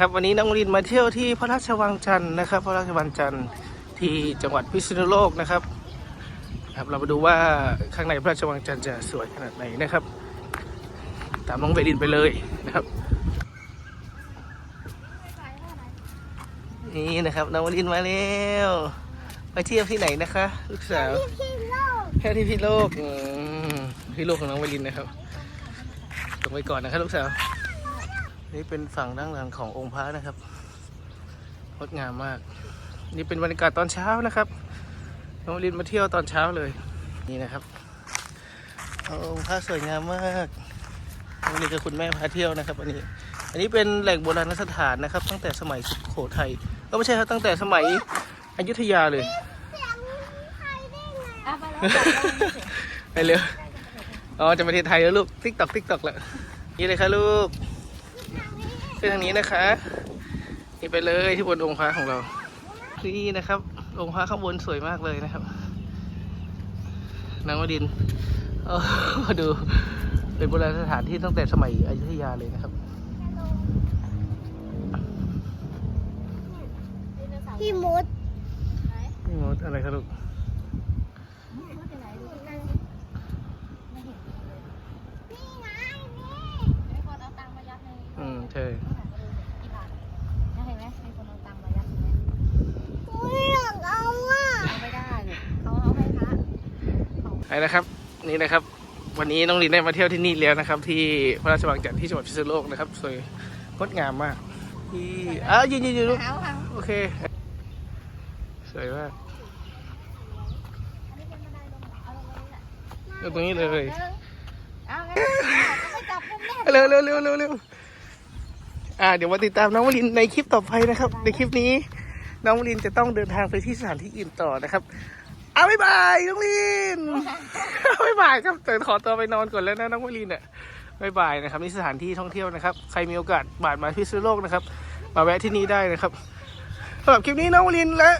ครับวันนี้น้องลินมาเที่ยวที่พระราชวังจันทร์นะครับ พระราชวังจันทร์ที่จังหวัดพิษณุโลกนะครับครับ เรามาดูว่าข้างในพระราชวังจันทร์จะสวยขนาดไหนนะครับ ตามน้องเบลินไปเลยนะครับนี่นะครับน้องลินมาแล้วไปเที่ยวที่ไหนนะคะลูกสาวพี่โลกแค่ที่พี่โลกอืมพี่โลกของน้องเบลินนะครับลงไปก่อนนะครับลูกสาว นี่เป็นฝั่งด้านหลังขององค์พระนะครับงดงามมาก นี่เป็นบรรยากาศตอนเช้านะครับน้องลินมาเที่ยวตอนเช้าเลย นี่นะครับเอาองค์พระสวยงามมากน้องลินกับคุณแม่พาเที่ยวนะครับ อันนี้ อันนี้เป็นแหล่งโบราณสถานนะครับ ตั้งแต่สมัยสุโขทัยก็ไม่ใช่ครับตั้งแต่สมัยอยุธยาเลยเสียงใครได้ไงอะไปแล้วไปเร็วอ๋อจะประเทศไทยแล้วลูกติ๊กตอกติ๊กตอกแล้วนี่เลยค่ะลูก ขึ้นทางนี้นะคะ นี่ไปเลยที่บนองค์พระของเรา นี่นะครับ องค์พระข้างบนสวยมากเลยนะครับนางวดินเออมาดูเป็นโบราณสถานที่ตั้งแต่สมัยอยุธยาเลยนะครับ พี่มดนี่มดอะไรครับลูกนี่ไงนี่มีคนเอาตังค์มายัดในอืมใช่ กี่บาทเนี่ยเห็นไหมมีคนเอาตังค์มายัดในนี้ อุ้ยอยากเอาอะ เอาไม่ได้ลูกเขาเอาให้พระ ไป นะครับ นี่นะครับ วันนี้น้องลินได้มาเที่ยวที่นี่แล้วนะครับ ที่พระราชวังจันทร์ที่จังหวัดพิษณุโลกนะครับ สวยงดงามมากที่อ้าวยืนยืนยืนลูกเอาค่ะโอเค สวยมากอันนี้เป็นบันไดลงเหรอเอาลงมานี่แหละเออตรงนี้เลยเอางั้นเอาไปจับมุมแน่เร็วเร็วเร็วเร็วเร็วอ่าเดี๋ยวมาติดตามน้องวลินในคลิปต่อไปนะครับ ในคลิปนี้ น้องวลินจะต้องเดินทางไปที่สถานที่อื่นต่อนะครับ เอาบ๊ายบายน้องลินบ๊ายบายครับแต่ขอตัวไปนอนก่อนแล้วนะน้องวลินอะบ๊ายบายนะครับนี่สถานที่ท่องเที่ยวนะครับ ใครมีโอกาสบาดมาพิษณุโลกนะครับ มาแวะที่นี่ได้นะครับสำหรับคลิปนี้น้องวลินและ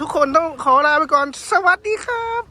ทุกคนต้องขอลาไปก่อนสวัสดีครับ